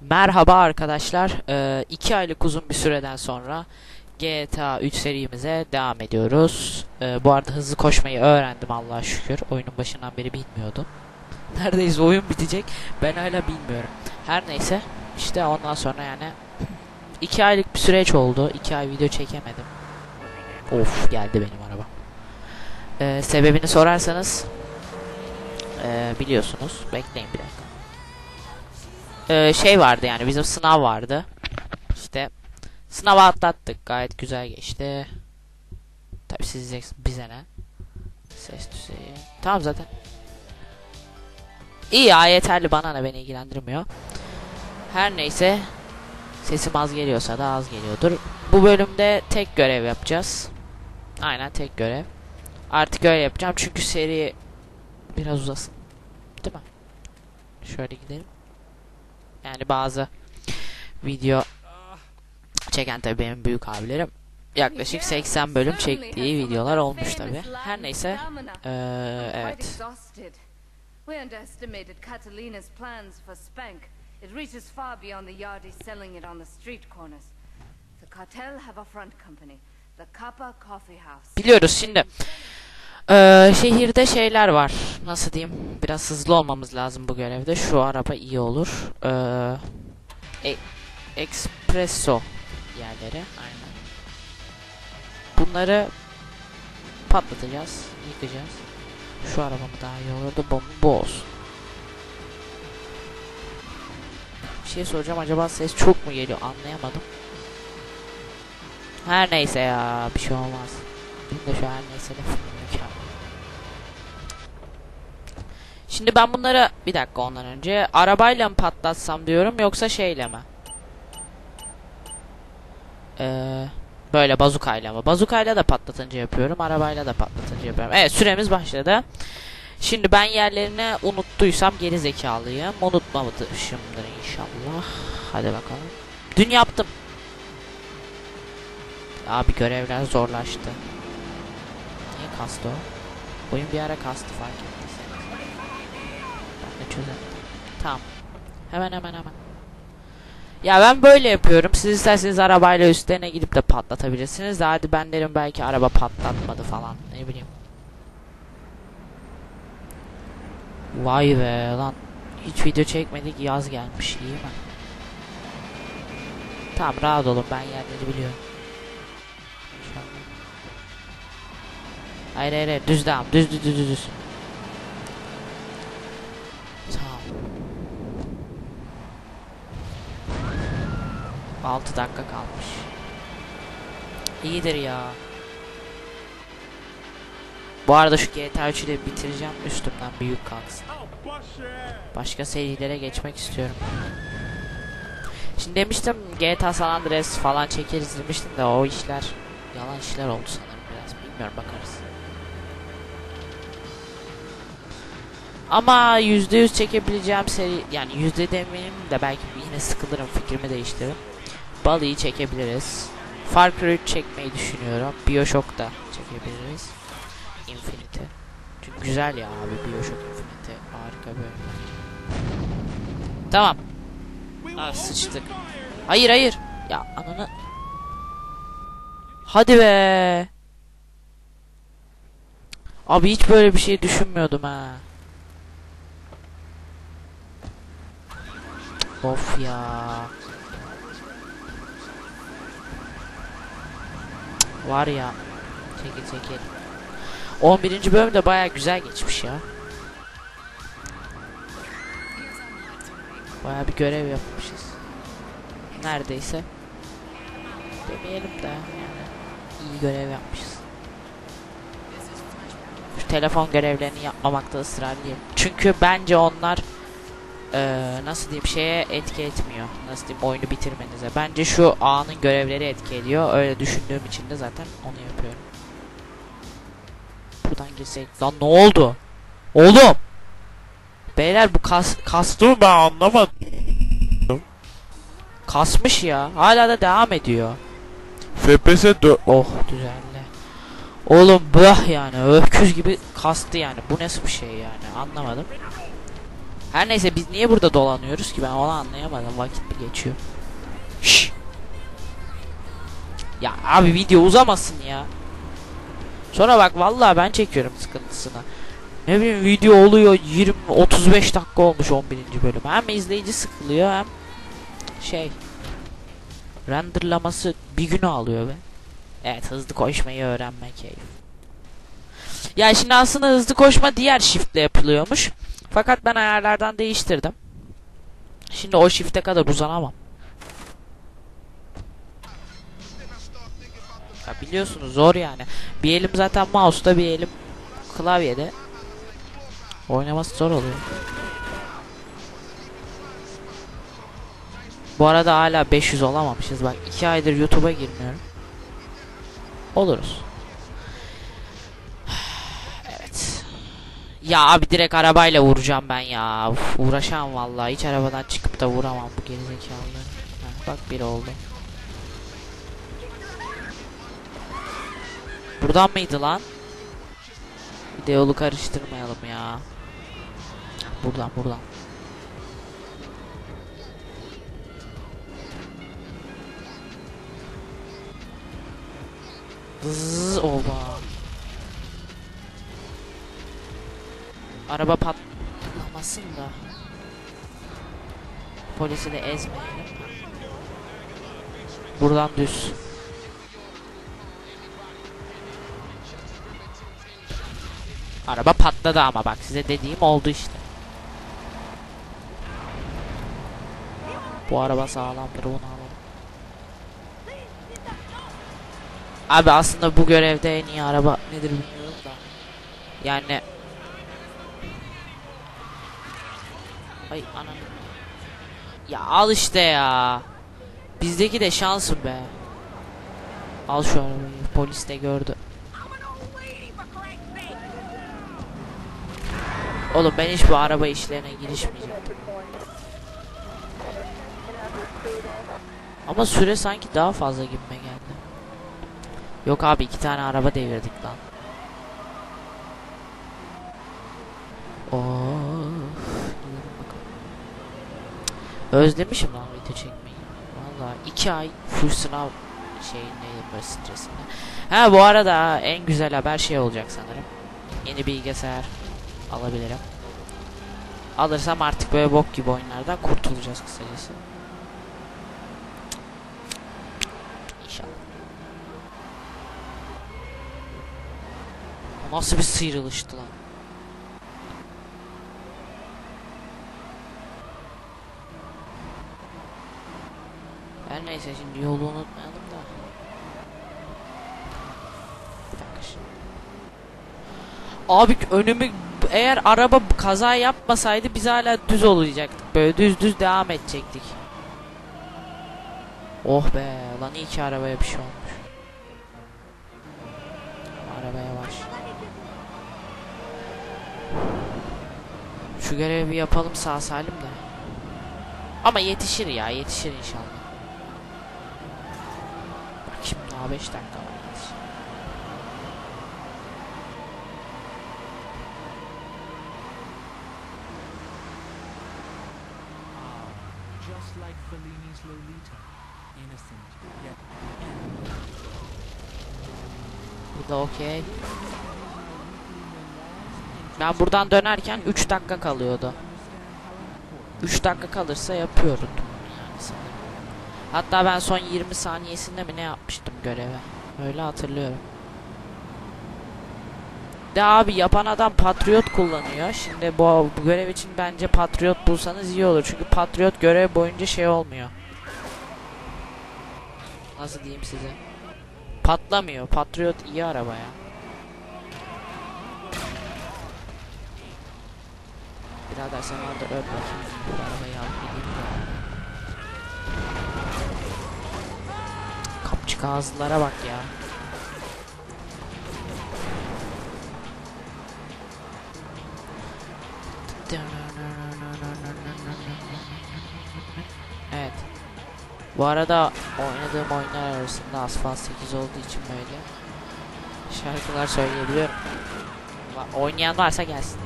Merhaba arkadaşlar. 2 aylık uzun bir süreden sonra GTA 3 serimize devam ediyoruz. Ee, bu arada hızlı koşmayı öğrendim Allah'a şükür. Oyunun başından beri bilmiyordum. Neredeyse oyun bitecek. Ben hala bilmiyorum. Her neyse. işte ondan sonra yani 2 aylık bir süreç oldu. 2 ay video çekemedim. Of geldi benim araba. Ee, sebebini sorarsanız ee, biliyorsunuz. Bekleyin bir dakika. Ee, şey vardı yani bizim sınav vardı. İşte sınavı atlattık. Gayet güzel geçti. Tabi siz bize ne? Ses düzeyi. Tamam zaten. İyi ya yeterli bana ne beni ilgilendirmiyor. Her neyse sesim az geliyorsa da az geliyordur. Bu bölümde tek görev yapacağız. Aynen tek görev. Artık öyle yapacağım çünkü seri biraz uzasın. Değil mi? Şöyle gidelim. Yani bazı video çeken tabii benim büyük abilerim yaklaşık 80 bölüm çektiği videolar olmuş tabi. Her neyse eee, evet. We underestimated Catalina's plans for Spank. It reaches far beyond the yardies selling it on the street corners. The cartel have a front company, the Kappa Coffee House. Biliyoruz şimdi eee, şehirde şeyler var. Nasıl diyeyim? Biraz hızlı olmamız lazım bu görevde. Şu araba iyi olur. Eee e, espresso yerleri. Aynen. Bunları patlatacağız, yıkacağız. Şu araba mı daha iyi olurdu? Bu, bu olsun. Bir şey soracağım acaba ses çok mu geliyor anlayamadım. Her neyse ya bir şey olmaz. Benim de şu her neyse lafım mükemmel. Şimdi ben bunları bir dakika ondan önce arabayla mı patlatsam diyorum yoksa şeyle mi? Ee, böyle bazukayla mı? Bazukayla da patlatınca yapıyorum, arabayla da patlatınca yapıyorum. Evet süremiz başladı. Şimdi ben yerlerini unuttuysam geri zekalıyım. Unutmamışımdır inşallah. Hadi bakalım. Dün yaptım. Abi görevler zorlaştı. Niye kastı o? Oyun bir ara kastı fark ettiyseniz. Çözemedim. Tamam. Hemen hemen hemen. Ya ben böyle yapıyorum. Siz isterseniz arabayla üstlerine gidip de patlatabilirsiniz. De hadi ben derim belki araba patlatmadı falan. Ne bileyim. Vay be lan. Hiç video çekmedik yaz gelmiş iyi mi? Tamam rahat olun ben yerleri biliyorum. Hayır hayır düz devam düz düz düz düz. 6 dakika kalmış. İyidir ya. Bu arada şu GTA 3'ü de bitireceğim üstümden büyük kalksın. Başka serilere geçmek istiyorum. Şimdi demiştim GTA San Andreas falan çekeriz demiştim de o işler yalan işler oldu sanırım biraz bilmiyorum bakarız. Ama %100 çekebileceğim seri yani yüzde demeyeyim de belki yine sıkılırım fikrimi değiştiririm. Balı'yı çekebiliriz. Far Cry 3 çekmeyi düşünüyorum. Bioshock da çekebiliriz. Infinity. Çünkü güzel ya abi Bioshock Infinity. Harika oyun. Tamam. Ah sıçtık. Hayır hayır. Ya ananı. Hadi be. Abi hiç böyle bir şey düşünmüyordum ha. Of ya. Var ya. Çekil çekil. 11. bölüm de baya güzel geçmiş ya. Baya bir görev yapmışız. Neredeyse. Demeyelim de yani iyi görev yapmışız. Şu telefon görevlerini yapmamakta ısrarlıyım. Çünkü bence onlar eee, nasıl diyeyim şeye etki etmiyor. Nasıl diyeyim oyunu bitirmenize. Bence şu A'nın görevleri etki ediyor. Öyle düşündüğüm için de zaten onu yapıyorum. Buradan girsek. Lan ne oldu? Oğlum! Beyler bu kas kastı mı ben anlamadım. Kasmış ya. Hala da devam ediyor. FPS 4 Oh düzeldi. Oğlum bah yani öküz gibi kastı yani. Bu nasıl bir şey yani anlamadım. Her neyse biz niye burada dolanıyoruz ki ben onu anlayamadım. Vakit mi geçiyor? Şşş. Ya abi video uzamasın ya. Sonra bak vallahi ben çekiyorum sıkıntısını. Ne bileyim video oluyor 20 35 dakika olmuş 11. bölüm. Hem izleyici sıkılıyor hem şey renderlaması bir günü alıyor be. Evet hızlı koşmayı öğrenme keyif. Ya şimdi aslında hızlı koşma diğer shiftle yapılıyormuş. Fakat ben ayarlardan değiştirdim. Şimdi o shift'e kadar uzanamam. Ya biliyorsunuz zor yani. Bir elim zaten mouse'da bir elim klavyede. Oynaması zor oluyor. Bu arada hala 500 olamamışız bak 2 aydır YouTube'a girmiyorum. Oluruz. Evet. Ya abi direkt arabayla vuracağım ben ya. Uf, uğraşamam vallahi. Hiç arabadan çıkıp da vuramam bu gerizekalıları. Heh, bak biri oldu. Buradan mıydı lan? Bir de yolu karıştırmayalım ya. Buradan buradan. Zzz oba. Araba patlamasın da. Polisi de ezmeyelim. Buradan düz. Araba patladı ama bak size dediğim oldu işte. Bu araba sağlamdır bunu alalım. Abi aslında bu görevde en iyi araba nedir bilmiyorum da. Yani Ay ananı. Ya al işte ya. Bizdeki de şansım be. Al şu arabayı. Polis de gördü. Oğlum ben hiç bu araba işlerine girişmeyeceğim. Ama süre sanki daha fazla gibime geldi. Yok abi iki tane araba devirdik lan. Of. Gidelim bakalım. Özlemişim lan video çekmeyi. Vallahi iki ay full sınav şeyindeydim böyle stresinde. Ha bu arada en güzel haber şey olacak sanırım. Yeni bilgisayar alabilirim. Alırsam artık böyle bok gibi oyunlardan kurtulacağız kısacası. İnşallah. Nasıl bir sıyrılıştı lan? Neyse şimdi yolu unutmayalım da. Bir şimdi. Abi önümü eğer araba kaza yapmasaydı biz hala düz olacaktık. Böyle düz düz devam edecektik. Oh be lan iyi ki arabaya bir şey olmuş. Araba yavaş. Şu görevi yapalım sağ salim de. Ama yetişir ya yetişir inşallah. Daha 5 dakika var Fellini's Bu da okey. Ben buradan dönerken 3 dakika kalıyordu. 3 dakika kalırsa sanırım. Hatta ben son 20 saniyesinde mi ne yapmıştım göreve. Öyle hatırlıyorum. De abi yapan adam Patriot kullanıyor. Şimdi bu, bu görev için bence Patriot bulsanız iyi olur. Çünkü Patriot görev boyunca şey olmuyor. Nasıl diyeyim size? Patlamıyor. Patriot iyi araba ya. Birader sen orada öl bakayım. Arabayı alıp gideyim ağızlara bak ya. Evet. Bu arada oynadığım oyunlar arasında Asphalt 8 olduğu için böyle şarkılar söyleyebiliyorum. Oynayan varsa gelsin.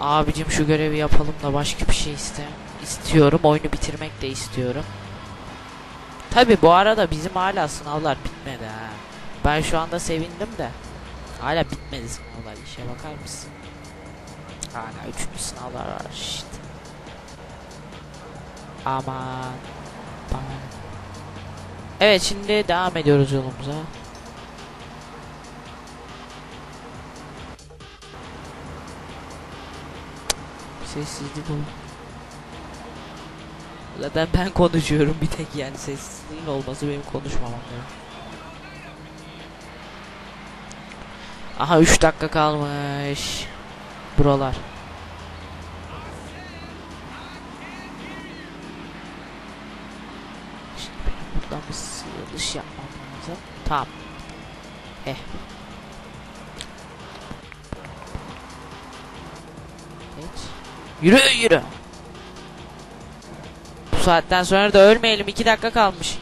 Abicim şu görevi yapalım da başka bir şey iste istiyorum. Oyunu bitirmek de istiyorum. Tabi bu arada bizim hala sınavlar bitmedi ha. Ben şu anda sevindim de. Hala bitmedi sınavlar. İşe bakar mısın? Hala üçüncü sınavlar var işte. Aman. Aman. Evet şimdi devam ediyoruz yolumuza. Sessizlik olur. Zaten ben konuşuyorum bir tek yani sessizliğin olması benim konuşmamam lazım. Aha 3 dakika kalmış. Buralar. Şimdi benim buradan bir sığınış yapmam lazım. Tamam. Eh. Geç. Yürü yürü. Saatten sonra da ölmeyelim. 2 dakika kalmış.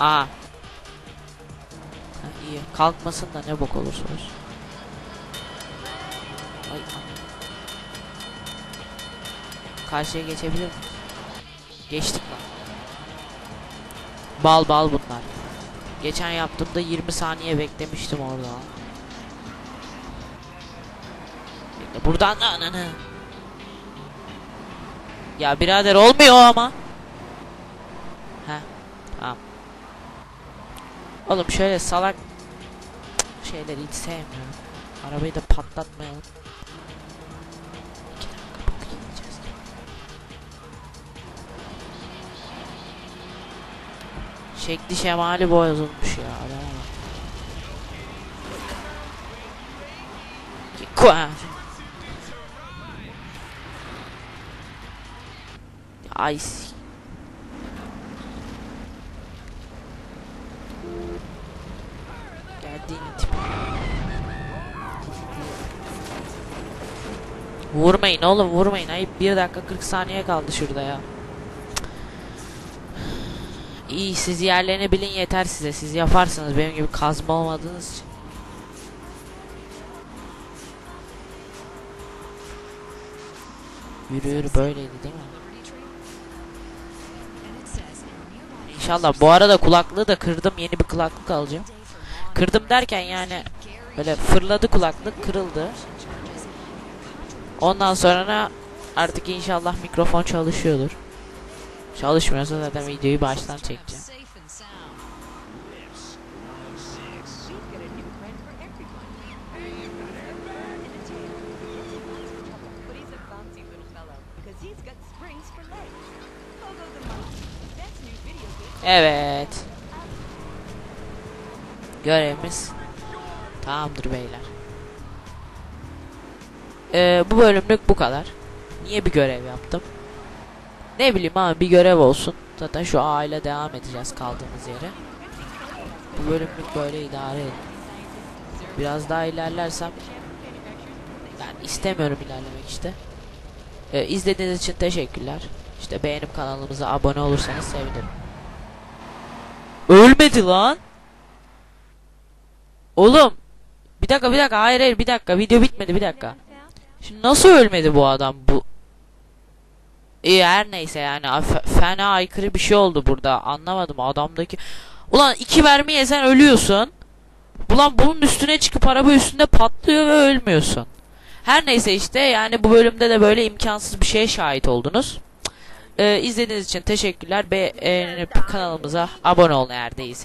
Aa. Ha, iyi. Kalkmasın da ne bok olursa. Ay. Karşıya geçebilir miyiz? Geçtik lan. Bal bal bunlar. Geçen yaptığımda 20 saniye beklemiştim orada. Buradan da ananı. Ya birader olmuyor ama. Heh tamam. Oğlum şöyle salak şeyleri hiç sevmiyorum. Arabayı da patlatmayalım. Şekli şemali bozulmuş ya. adama bak. Kua. Ay. s- Geldiğin tip. Vurmayın oğlum vurmayın. Ayıp 1 dakika 40 saniye kaldı şurada ya. İyi siz yerlerini bilin yeter size. Siz yaparsınız benim gibi kazma olmadığınız için. Yürü yürü böyleydi değil mi? İnşallah bu arada kulaklığı da kırdım yeni bir kulaklık alacağım. Kırdım derken yani böyle fırladı kulaklık kırıldı. Ondan sonra artık inşallah mikrofon çalışıyordur. Çalışmıyorsa zaten videoyu baştan çekeceğim. Evet. Görevimiz tamamdır beyler. Ee, bu bölümlük bu kadar. Niye bir görev yaptım? Ne bileyim ama bir görev olsun. Zaten şu aile devam edeceğiz kaldığımız yere. Bu bölümlük böyle idare edin. Biraz daha ilerlersem yani istemiyorum ilerlemek işte. Ee, izlediğiniz için teşekkürler. İşte beğenip kanalımıza abone olursanız sevinirim. Ölmedi lan. Oğlum. Bir dakika bir dakika hayır hayır bir dakika video bitmedi bir dakika. Şimdi nasıl ölmedi bu adam bu? İyi her neyse yani fena aykırı bir şey oldu burada anlamadım adamdaki. Ulan iki mermi yesen ölüyorsun. Ulan bunun üstüne çıkıp araba üstünde patlıyor ve ölmüyorsun. Her neyse işte yani bu bölümde de böyle imkansız bir şeye şahit oldunuz. Ee, izlediğiniz için teşekkürler. Beğenip kanalımıza abone olun eğer değilseniz.